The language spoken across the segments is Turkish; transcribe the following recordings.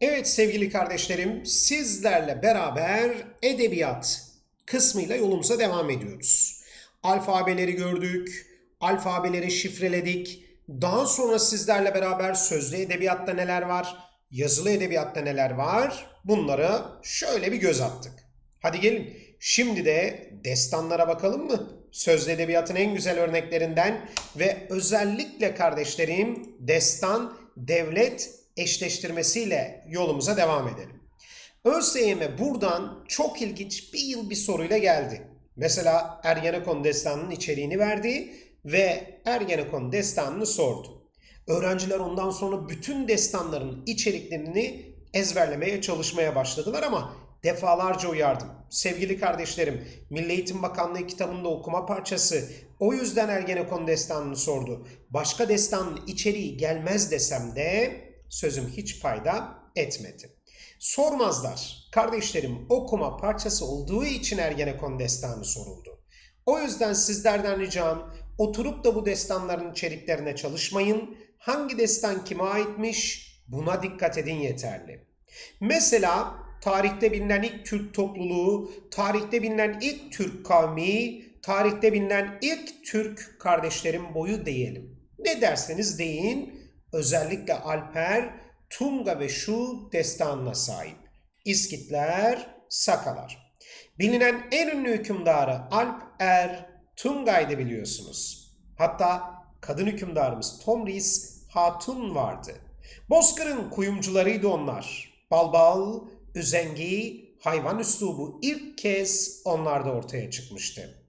Evet sevgili kardeşlerim, sizlerle beraber edebiyat kısmıyla yolumuza devam ediyoruz. Alfabeleri gördük, alfabeleri şifreledik. Daha sonra sizlerle beraber sözlü edebiyatta neler var, yazılı edebiyatta neler var bunları şöyle bir göz attık. Hadi gelin şimdi de destanlara bakalım mı? Sözlü edebiyatın en güzel örneklerinden ve özellikle kardeşlerim destan, devlet eşleştirmesiyle yolumuza devam edelim. ÖSYM buradan çok ilginç bir yıl bir soruyla geldi. Mesela Ergenekon destanının içeriğini verdi ve Ergenekon destanını sordu. Öğrenciler ondan sonra bütün destanların içeriklerini ezberlemeye çalışmaya başladılar ama defalarca uyardım. Sevgili kardeşlerim, Milli Eğitim Bakanlığı kitabında okuma parçası o yüzden Ergenekon destanını sordu. Başka destanın içeriği gelmez desem de sözüm hiç fayda etmedi. Sormazlar. Kardeşlerim okuma parçası olduğu için Ergenekon destanı soruldu. O yüzden sizlerden ricam oturup da bu destanların içeriklerine çalışmayın. Hangi destan kime aitmiş buna dikkat edin yeterli. Mesela tarihte bilinen ilk Türk topluluğu, tarihte bilinen ilk Türk kavmi, tarihte bilinen ilk Türk kardeşlerim boyu diyelim. Ne derseniz deyin özellikle Alper, Tunga ve şu destanına sahip. İskitler, Sakalar. Bilinen en ünlü hükümdarı Alp Er Tunga'ydı biliyorsunuz. Hatta kadın hükümdarımız Tomris Hatun vardı. Bozkır'ın kuyumcularıydı onlar. Balbal, üzengi, hayvan üslubu ilk kez onlarda ortaya çıkmıştı.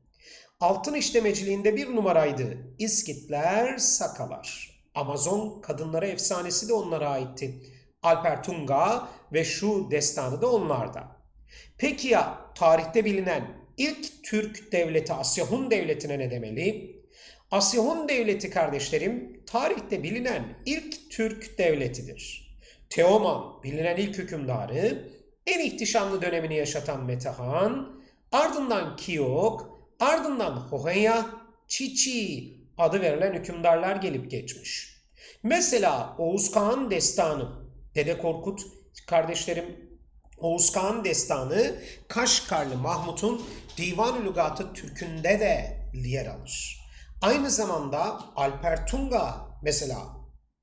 Altın işlemeciliğinde bir numaraydı. İskitler, Sakalar. Amazon kadınları efsanesi de onlara aitti. Alper Tunga ve şu destanı da onlarda. Peki ya tarihte bilinen ilk Türk devleti Asya Hun devletine ne demeli? Asya Hun devleti kardeşlerim tarihte bilinen ilk Türk devletidir. Teoman bilinen ilk hükümdarı, en ihtişamlı dönemini yaşatan Metehan, ardından Kiyok, ardından Hohenya, Çiçi adı verilen hükümdarlar gelip geçmiş. Mesela Oğuz Kağan destanı, Dede Korkut kardeşlerim Oğuz Kağan destanı Kaşgarlı Mahmut'un Divan-ı Lügat-ı Türk'ünde de yer alır. Aynı zamanda Alper Tunga mesela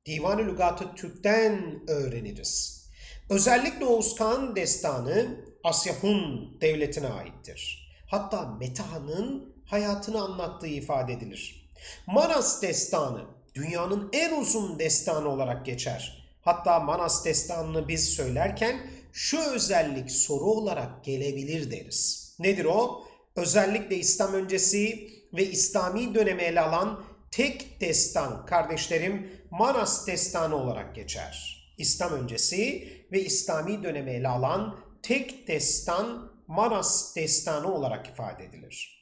Divan-ı Lügat-ı Türk'ten öğreniriz. Özellikle Oğuz Kağan destanı Asya Hun devletine aittir. Hatta Metahan'ın hayatını anlattığı ifade edilir. Manas destanı dünyanın en uzun destanı olarak geçer. Hatta Manas destanını biz söylerken şu özellik soru olarak gelebilir deriz. Nedir o? Özellikle İslam öncesi ve İslami dönemi ele alan tek destan kardeşlerim Manas destanı olarak geçer. İslam öncesi ve İslami dönemi ele alan tek destan Manas destanı olarak ifade edilir.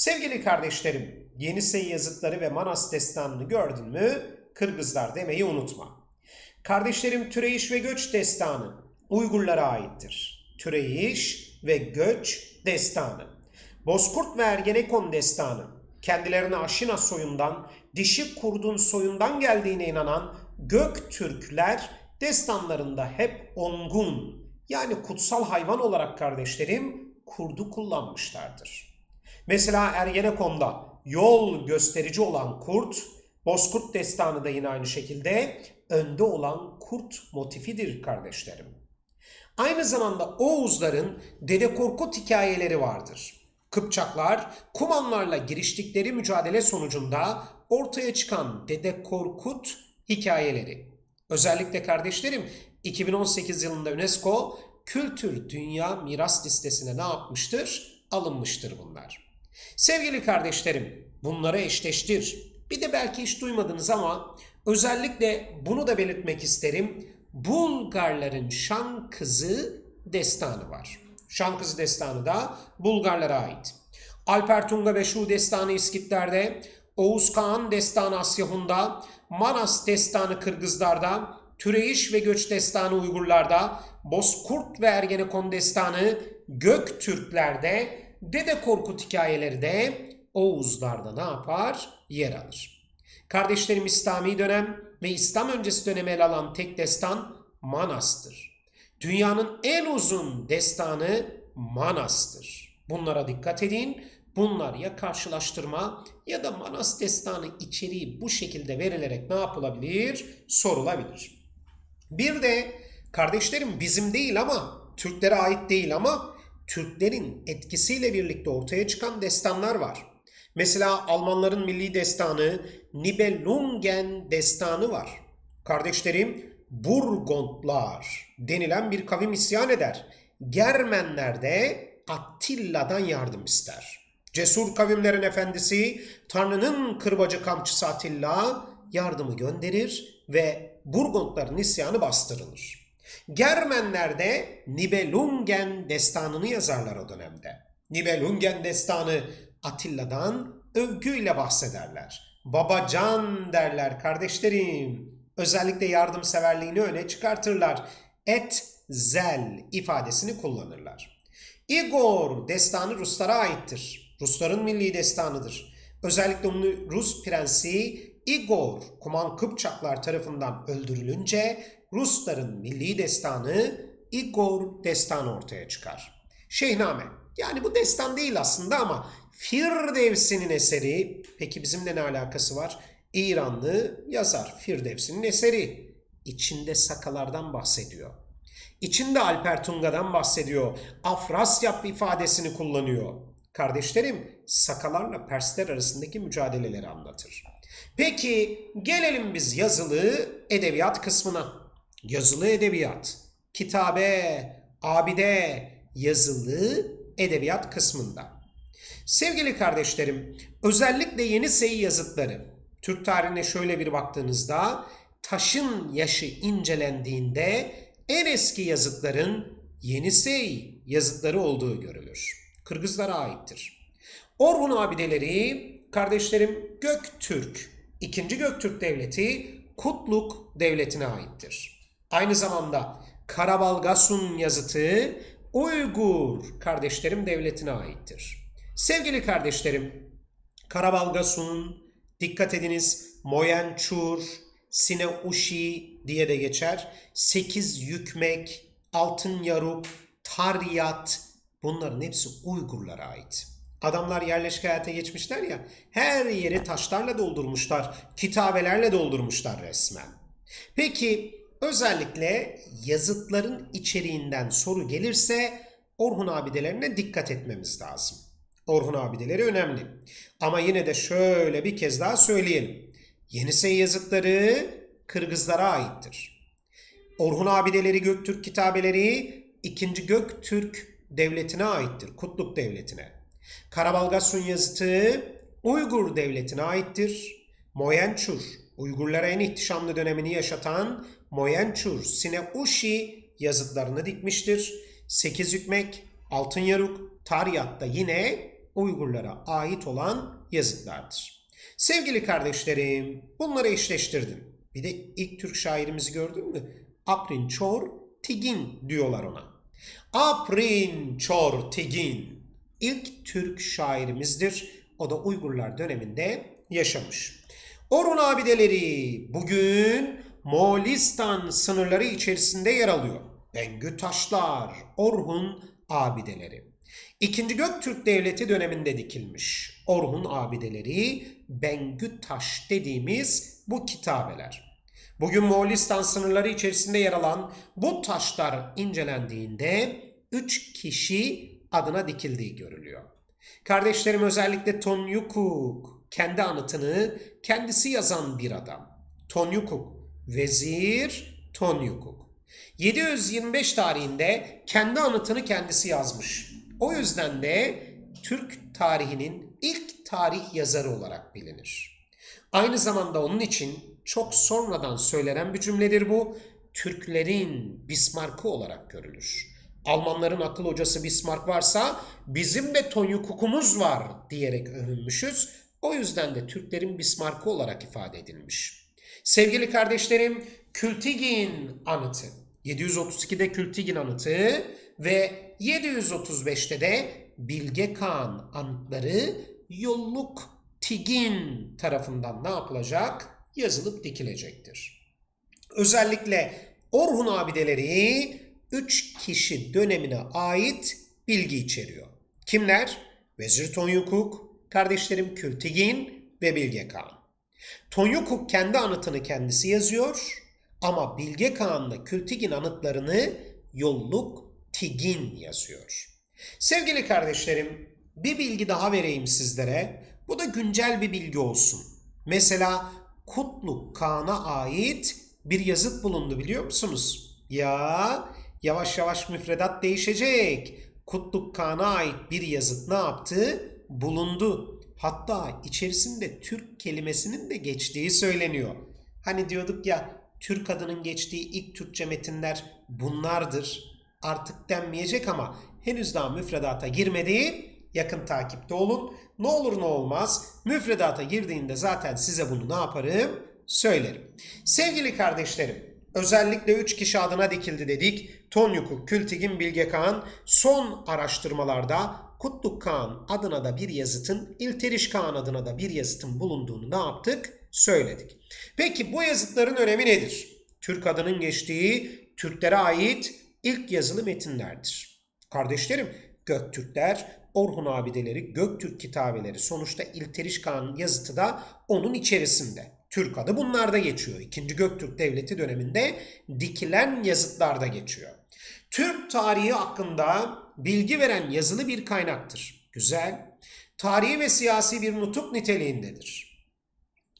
Sevgili kardeşlerim, Yenisey yazıtları ve Manas destanını gördün mü? Kırgızlar demeyi unutma. Kardeşlerim Türeyiş ve Göç destanı Uygurlara aittir. Türeyiş ve Göç destanı. Bozkurt ve Ergenekon destanı kendilerine Aşina soyundan, dişi kurdun soyundan geldiğine inanan Göktürkler destanlarında hep ongun yani kutsal hayvan olarak kardeşlerim kurdu kullanmışlardır. Mesela Ergenekon'da yol gösterici olan kurt, Bozkurt destanı da yine aynı şekilde önde olan kurt motifidir kardeşlerim. Aynı zamanda Oğuzların Dede Korkut hikayeleri vardır. Kıpçaklar Kumanlarla giriştikleri mücadele sonucunda ortaya çıkan Dede Korkut hikayeleri. Özellikle kardeşlerim 2018 yılında UNESCO Kültür Dünya Miras Listesi'ne ne yapmıştır? Alınmıştır bunlar. Sevgili kardeşlerim bunları eşleştir. Bir de belki hiç duymadınız ama özellikle bunu da belirtmek isterim. Bulgarların Şan Kızı destanı var. Şan Kızı destanı da Bulgarlara ait. Alper Tunga ve Şu destanı İskitler'de, Oğuz Kağan destanı Asya Hun'da, Manas destanı Kırgızlar'da, Türeyiş ve Göç destanı Uygurlar'da, Bozkurt ve Ergenekon destanı Göktürkler'de, Dede Korkut hikayeleri de Oğuzlar'da ne yapar? Yer alır. Kardeşlerim İslami dönem ve İslam öncesi dönemi ele alan tek destan Manas'tır. Dünyanın en uzun destanı Manas'tır. Bunlara dikkat edin. Bunlar ya karşılaştırma ya da Manas destanı içeriği bu şekilde verilerek ne yapılabilir? Sorulabilir. Bir de kardeşlerim bizim değil ama Türklere ait değil ama Türklerin etkisiyle birlikte ortaya çıkan destanlar var. Mesela Almanların milli destanı Nibelungen destanı var. Kardeşlerim Burgondlar denilen bir kavim isyan eder. Germenler de Attilla'dan yardım ister. Cesur kavimlerin efendisi Tanrı'nın kırbacı kamçısı Attila yardımı gönderir ve Burgundların isyanı bastırılır. Germenler de Nibelungen destanını yazarlar o dönemde. Nibelungen destanı Atilla'dan övgüyle bahsederler. Babacan derler kardeşlerim. Özellikle yardımseverliğini öne çıkartırlar. Et zel ifadesini kullanırlar. Igor destanı Ruslara aittir. Rusların milli destanıdır. Özellikle Rus prensi Igor Kuman Kıpçaklar tarafından öldürülünce Rusların milli destanı Igor destanı ortaya çıkar. Şeyhname yani bu destan değil aslında ama Firdevsi'nin eseri. Peki bizimle ne alakası var? İranlı yazar Firdevsi'nin eseri. İçinde sakalardan bahsediyor. İçinde Alper Tunga'dan bahsediyor. Afrasyap ifadesini kullanıyor. Kardeşlerim sakalarla Persler arasındaki mücadeleleri anlatır. Peki gelelim biz yazılı edebiyat kısmına. Yazılı edebiyat, kitabe, abide, yazılı edebiyat kısmında. Sevgili kardeşlerim, özellikle Yeni Sey yazıtları, Türk tarihine şöyle bir baktığınızda taşın yaşı incelendiğinde en eski yazıtların Yenisey yazıtları olduğu görülür. Kırgızlara aittir. Orhun abideleri kardeşlerim Göktürk, 2. Göktürk Devleti Kutluk Devleti'ne aittir. Aynı zamanda Karabalgasun yazıtı Uygur kardeşlerim devletine aittir. Sevgili kardeşlerim, Karabalgasun'un dikkat ediniz Moyençur, Sineuşi diye de geçer. Sekiz yükmek, altın yaruk, taryat bunların hepsi Uygurlara ait. Adamlar yerleşik hayata geçmişler ya her yeri taşlarla doldurmuşlar, kitabelerle doldurmuşlar resmen. Peki özellikle yazıtların içeriğinden soru gelirse Orhun abidelerine dikkat etmemiz lazım. Orhun abideleri önemli. Ama yine de şöyle bir kez daha söyleyelim. Yenisey yazıtları Kırgızlara aittir. Orhun abideleri Göktürk kitabeleri 2. Göktürk devletine aittir. Kutluk devletine. Karabalgasun yazıtı Uygur devletine aittir. Moyençur, Uygurlara en ihtişamlı dönemini yaşatan Moyençur, Sineuşi yazıtlarını dikmiştir. Sekiz hükmek, altın yaruk, Taryat da yine Uygurlara ait olan yazıtlardır. Sevgili kardeşlerim, bunları eşleştirdim. Bir de ilk Türk şairimizi gördün mü? Aprin Çor Tigin diyorlar ona. Aprin Çor Tigin ilk Türk şairimizdir. O da Uygurlar döneminde yaşamış. Orhun abideleri bugün Moğolistan sınırları içerisinde yer alıyor. Bengü Taşlar, Orhun abideleri. İkinci Göktürk Devleti döneminde dikilmiş. Orhun abideleri Bengü Taş dediğimiz bu kitabeler. Bugün Moğolistan sınırları içerisinde yer alan bu taşlar incelendiğinde 3 kişi adına dikildiği görülüyor. Kardeşlerim özellikle Tonyukuk kendi anıtını kendisi yazan bir adam. Tonyukuk, vezir Tonyukuk. 725 tarihinde kendi anıtını kendisi yazmış. O yüzden de Türk tarihinin ilk tarih yazarı olarak bilinir. Aynı zamanda onun için çok sonradan söylenen bir cümledir bu. Türklerin Bismarck'ı olarak görülür. Almanların akıl hocası Bismarck varsa bizim de Tonyukuk'umuz var diyerek övünmüşüz. O yüzden de Türklerin Bismarck'ı olarak ifade edilmiş. Sevgili kardeşlerim, Kültigin anıtı. 732'de Kültigin anıtı ve 735'te de Bilge Kağan anıtları Yolluk Tigin tarafından ne yapılacak? Yazılıp dikilecektir. Özellikle Orhun abideleri 3 kişi dönemine ait bilgi içeriyor. Kimler? Vezir Tonyukuk, kardeşlerim Kültigin ve Bilge Kağan. Tonyukuk kendi anıtını kendisi yazıyor ama Bilge Kağan'la Kültigin anıtlarını Yolluk Tigin yazıyor. Sevgili kardeşlerim, bir bilgi daha vereyim sizlere. Bu da güncel bir bilgi olsun. Mesela Kutluk Kağan'a ait bir yazıt bulundu biliyor musunuz? Ya yavaş yavaş müfredat değişecek. Kutluk Kağan'a ait bir yazıt ne yaptı? Bulundu. Hatta içerisinde Türk kelimesinin de geçtiği söyleniyor. Hani diyorduk ya Türk adının geçtiği ilk Türkçe metinler bunlardır. Artık denmeyecek ama henüz daha müfredata girmedi. Yakın takipte olun. Ne olur ne olmaz müfredata girdiğinde zaten size bunu ne yaparım? Söylerim. Sevgili kardeşlerim, özellikle 3 kişi adına dikildi dedik. Tonyukuk, Kültigin, Bilge Kağan son araştırmalarda Kutluk Kağan adına da bir yazıtın, İlteriş Kağan adına da bir yazıtın bulunduğunu ne yaptık? Söyledik. Peki bu yazıtların önemi nedir? Türk adının geçtiği Türklere ait ilk yazılı metinlerdir. Kardeşlerim, Göktürkler, Orhun abideleri, Göktürk kitabeleri sonuçta İlteriş Kağan yazıtı da onun içerisinde. Türk adı bunlarda geçiyor. İkinci Göktürk Devleti döneminde dikilen yazıtlarda geçiyor. Türk tarihi hakkında bilgi veren yazılı bir kaynaktır. Güzel. Tarihi ve siyasi bir nutuk niteliğindedir.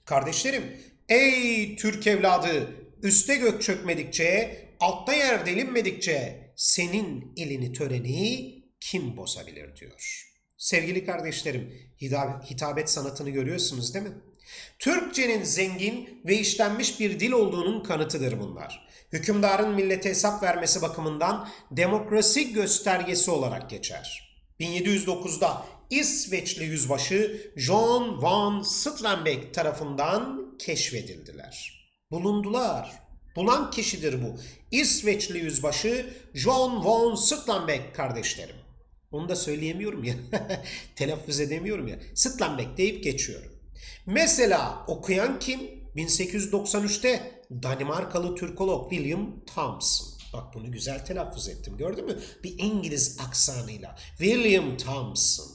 Kardeşlerim, ey Türk evladı, üste gök çökmedikçe, altta yer delinmedikçe senin elini töreni kim bozabilir diyor. Sevgili kardeşlerim, hitabet sanatını görüyorsunuz değil mi? Türkçenin zengin ve işlenmiş bir dil olduğunun kanıtıdır bunlar. Hükümdarın millete hesap vermesi bakımından demokrasi göstergesi olarak geçer. 1709'da İsveçli yüzbaşı John von Strenbeck tarafından keşfedildiler. Bulundular. Bulan kişidir bu. İsveçli yüzbaşı John von Strenbeck kardeşlerim. Onu da söyleyemiyorum ya. Telaffuz edemiyorum ya. Strenbeck deyip geçiyorum. Mesela okuyan kim? 1893'te Danimarkalı Türkolog William Thompson. Bak bunu güzel telaffuz ettim gördün mü? Bir İngiliz aksanıyla. William Thompson.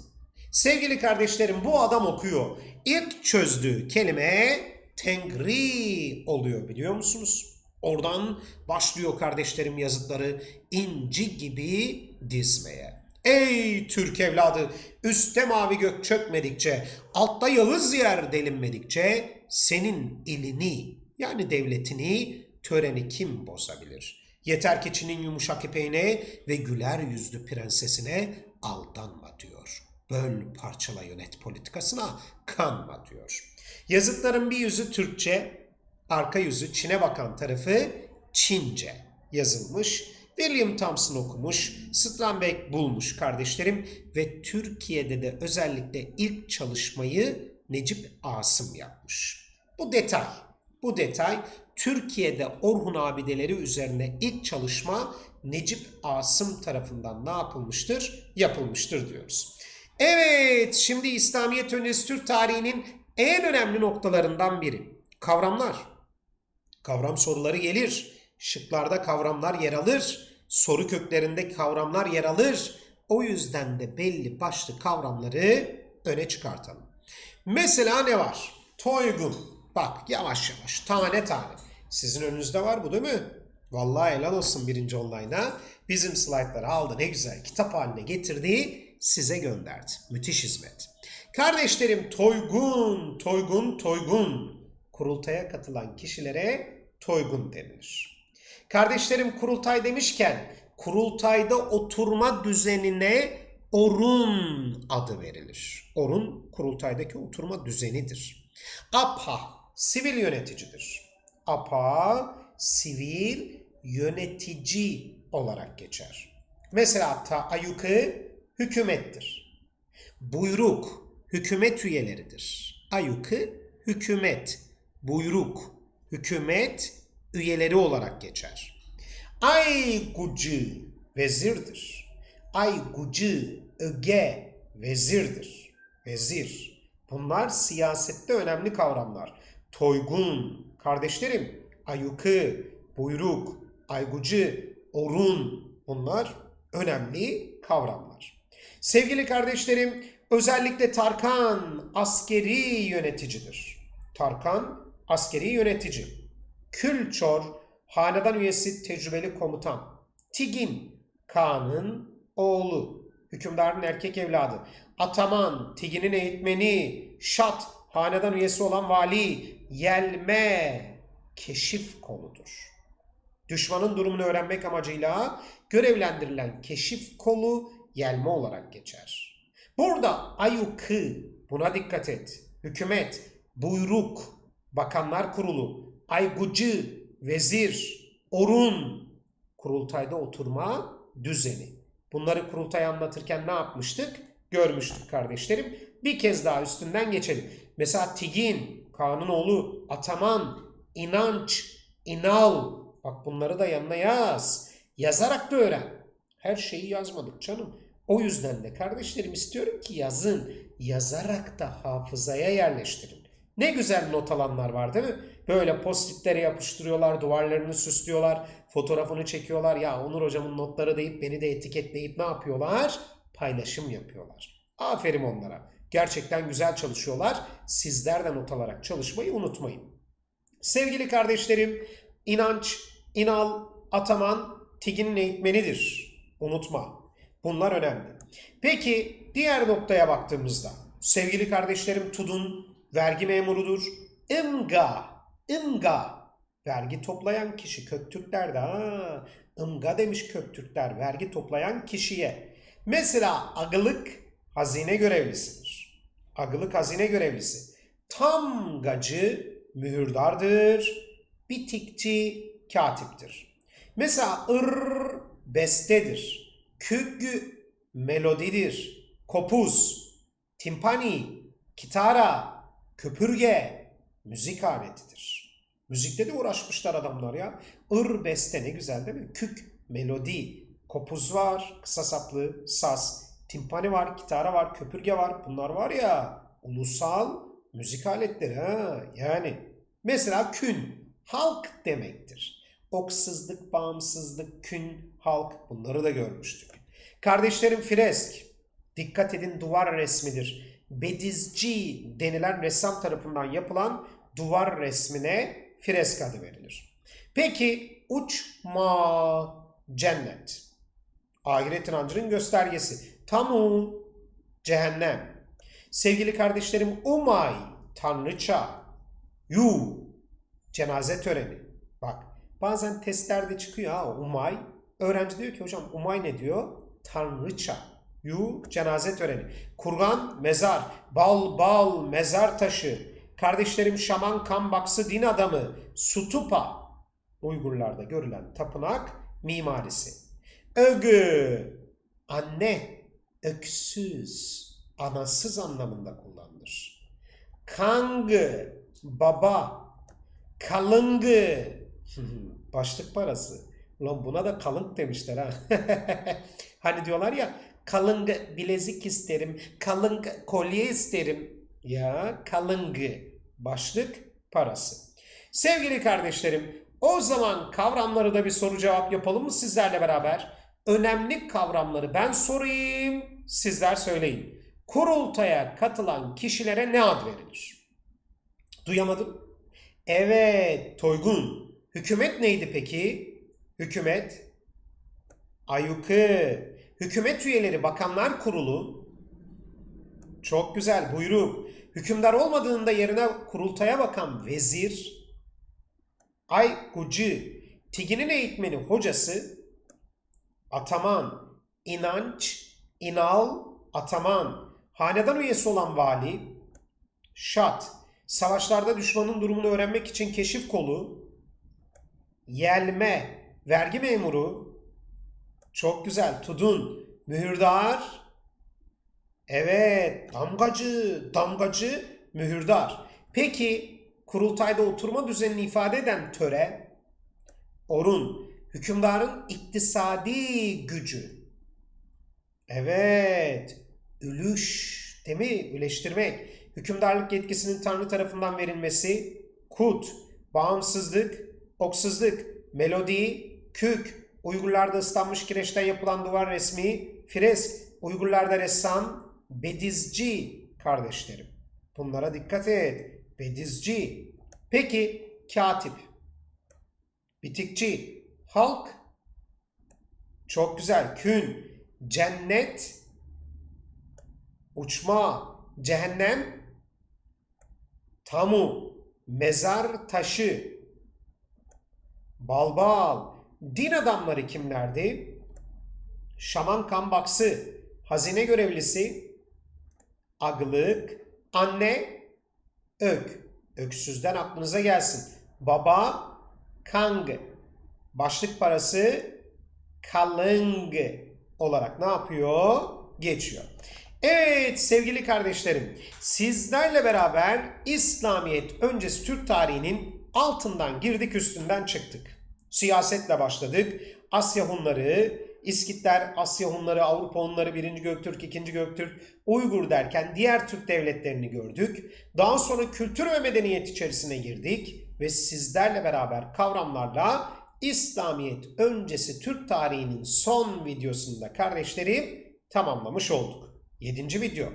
Sevgili kardeşlerim bu adam okuyor. İlk çözdüğü kelime Tengri oluyor biliyor musunuz? Oradan başlıyor kardeşlerim yazıtları inci gibi dizmeye. Ey Türk evladı, üstte mavi gök çökmedikçe, altta yağız yer delinmedikçe senin ilini yani devletini, töreni kim bozabilir? Yeter ki Çin'in yumuşak ipeğine ve güler yüzlü prensesine aldanma diyor. Böl parçala yönet politikasına kanma diyor. Yazıtların bir yüzü Türkçe, arka yüzü Çin'e bakan tarafı Çince yazılmış. William Thompson okumuş, Strambeck bulmuş kardeşlerim ve Türkiye'de de özellikle ilk çalışmayı Necip Asım yapmış. Bu detay, bu detay Türkiye'de Orhun abideleri üzerine ilk çalışma Necip Asım tarafından ne yapılmıştır? Yapılmıştır diyoruz. Evet, şimdi İslamiyet öncesi Türk tarihinin en önemli noktalarından biri. Kavramlar. Kavram soruları gelir. Şıklarda kavramlar yer alır. Soru köklerinde kavramlar yer alır. O yüzden de belli başlı kavramları öne çıkartalım. Mesela ne var? Toygun. Bak yavaş yavaş tane tane. Sizin önünüzde var bu değil mi? Vallahi helal olsun birinci online'a. Bizim slaytları aldı ne güzel kitap haline getirdi size gönderdi. Müthiş hizmet. Kardeşlerim Toygun, Toygun, Toygun. Kurultaya katılan kişilere Toygun denilir. Kardeşlerim kurultay demişken kurultayda oturma düzenine orun adı verilir. Orun kurultaydaki oturma düzenidir. APA sivil yöneticidir. APA sivil yönetici olarak geçer. Mesela taayuku hükümettir. Buyruk hükümet üyeleridir. Ayuku hükümet, buyruk hükümet üyeleri olarak geçer. Ay gucu vezirdir. Ay gucu öge vezirdir. Vezir. Bunlar siyasette önemli kavramlar. Toygun, kardeşlerim, ayuku, buyruk, aygucu, orun. Bunlar önemli kavramlar. Sevgili kardeşlerim, özellikle Tarkan askeri yöneticidir. Tarkan askeri yönetici. Külçor hanedan üyesi tecrübeli komutan. Tigin Kaan'ın oğlu. Hükümdarın erkek evladı. Ataman, Tigin'in eğitmeni. Şat, hanedan üyesi olan vali. Yelme, keşif koludur. Düşmanın durumunu öğrenmek amacıyla görevlendirilen keşif kolu yelme olarak geçer. Burada ayukı, buna dikkat et. Hükümet, buyruk, bakanlar kurulu, aygucu, vezir, orun, kurultayda oturma düzeni. Bunları kurultaya anlatırken ne yapmıştık? Görmüştük kardeşlerim. Bir kez daha üstünden geçelim. Mesela Tigin, Kaan'ın oğlu, Ataman, İnanç, İnal. Bak bunları da yanına yaz. Yazarak da öğren. Her şeyi yazmadık canım. O yüzden de kardeşlerim istiyorum ki yazın. Yazarak da hafızaya yerleştirin. Ne güzel not alanlar var değil mi? Böyle postitlere yapıştırıyorlar, duvarlarını süslüyorlar, fotoğrafını çekiyorlar. Ya Onur hocamın notları deyip beni de etiketleyip ne yapıyorlar? Paylaşım yapıyorlar. Aferin onlara. Gerçekten güzel çalışıyorlar. Sizler de not alarak çalışmayı unutmayın. Sevgili kardeşlerim, inanç, inal, ataman TİG'in eğitmenidir. Unutma. Bunlar önemli. Peki diğer noktaya baktığımızda sevgili kardeşlerim TUD'un vergi memurudur. IMGA, IMGA vergi toplayan kişi Köktürkler de ha, IMGA demiş Köktürkler vergi toplayan kişiye. Mesela agılık hazine görevlisidir. Agılık hazine görevlisi. Tamgacı mühürdardır. Bitikçi katiptir. Mesela ır bestedir. Küggü melodidir. Kopuz, timpani, kitara, köpürge müzik aletidir. Müzikte de uğraşmışlar adamlar ya. Ir beste ne güzel değil mi? Kük, melodi, kopuz var, kısa saplı, saz, timpani var, kitara var, köpürge var. Bunlar var ya ulusal müzik aletleri ha. Yani mesela kün halk demektir. Oksızlık, bağımsızlık, kün, halk bunları da görmüştük. Kardeşlerim fresk. Dikkat edin duvar resmidir. Bedizci denilen ressam tarafından yapılan duvar resmine fresk adı verilir. Peki uçma cennet. Ahiret inancının göstergesi. Tamu cehennem. Sevgili kardeşlerim umay tanrıça. Yu cenaze töreni. Bak bazen testlerde çıkıyor ha umay. Öğrenci diyor ki hocam umay ne diyor? Tanrıça. Yu cenaze töreni. Kurgan mezar. Bal bal mezar taşı. Kardeşlerim şaman kambaksı din adamı. Sutupa. Uygurlarda görülen tapınak mimarisi. Ögü. Anne. Öksüz. Anasız anlamında kullanılır. Kangı. Baba. Kalıngı. Başlık parası. Ulan buna da kalınk demişler ha. hani diyorlar ya kalınk bilezik isterim, kalınk kolye isterim. Ya kalıngı başlık parası. Sevgili kardeşlerim o zaman kavramları da bir soru cevap yapalım mı sizlerle beraber? Önemli kavramları ben sorayım, sizler söyleyin. Kurultaya katılan kişilere ne ad verilir? Duyamadım. Evet, Toygun. Hükümet neydi peki? Hükümet, ayukı, hükümet üyeleri bakanlar kurulu, çok güzel buyruk, hükümdar olmadığında yerine kurultaya bakan vezir, ay gucu, tiginin eğitmeni hocası, ataman, inanç, inal, ataman, hanedan üyesi olan vali, şat, savaşlarda düşmanın durumunu öğrenmek için keşif kolu, yelme, vergi memuru, çok güzel, tudun, mühürdar, evet, damgacı, damgacı, mühürdar. Peki, kurultayda oturma düzenini ifade eden töre, orun, hükümdarın iktisadi gücü. Evet, ülüş, değil mi? Üleştirmek. Hükümdarlık yetkisinin Tanrı tarafından verilmesi, kut, bağımsızlık, oksuzluk, melodi, kük, Uygurlarda ıslanmış kireçten yapılan duvar resmi. Frez. Uygurlarda ressam. Bedizci kardeşlerim. Bunlara dikkat et. Bedizci. Peki katip. Bitikçi. Halk. Çok güzel. Kün. Cennet. Uçma. Cehennem. Tamu. Mezar taşı. Balbal. Din adamları kimlerdi? Şaman kambaksı. Hazine görevlisi. Aglık. Anne. Ök. Öksüzden aklınıza gelsin. Baba. Kang. Başlık parası. Kalın olarak ne yapıyor? Geçiyor. Evet sevgili kardeşlerim, sizlerle beraber İslamiyet öncesi Türk tarihinin altından girdik üstünden çıktık. Siyasetle başladık. Asya Hunları, İskitler, Asya Hunları, Avrupa Hunları, 1. Göktürk, 2. Göktürk, Uygur derken diğer Türk devletlerini gördük. Daha sonra kültür ve medeniyet içerisine girdik ve sizlerle beraber kavramlarla İslamiyet öncesi Türk tarihinin son videosunda kardeşlerim tamamlamış olduk. 7. video.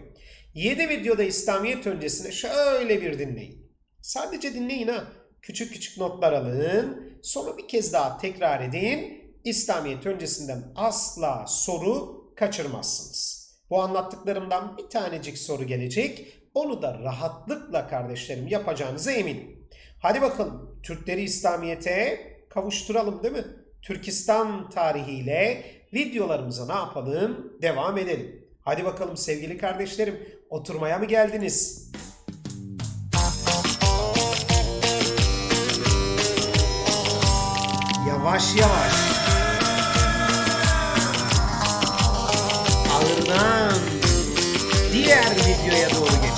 7 videoda İslamiyet öncesine şöyle bir dinleyin. Sadece dinleyin ha. Küçük küçük notlar alın. Sonra bir kez daha tekrar edin. İslamiyet öncesinden asla soru kaçırmazsınız. Bu anlattıklarımdan bir tanecik soru gelecek. Onu da rahatlıkla kardeşlerim yapacağınıza eminim. Hadi bakalım Türkleri İslamiyet'e kavuşturalım değil mi? Türkistan tarihiyle videolarımıza ne yapalım? Devam edelim. Hadi bakalım sevgili kardeşlerim oturmaya mı geldiniz? Yavaş yavaş. Ağırdan diğer videoya doğru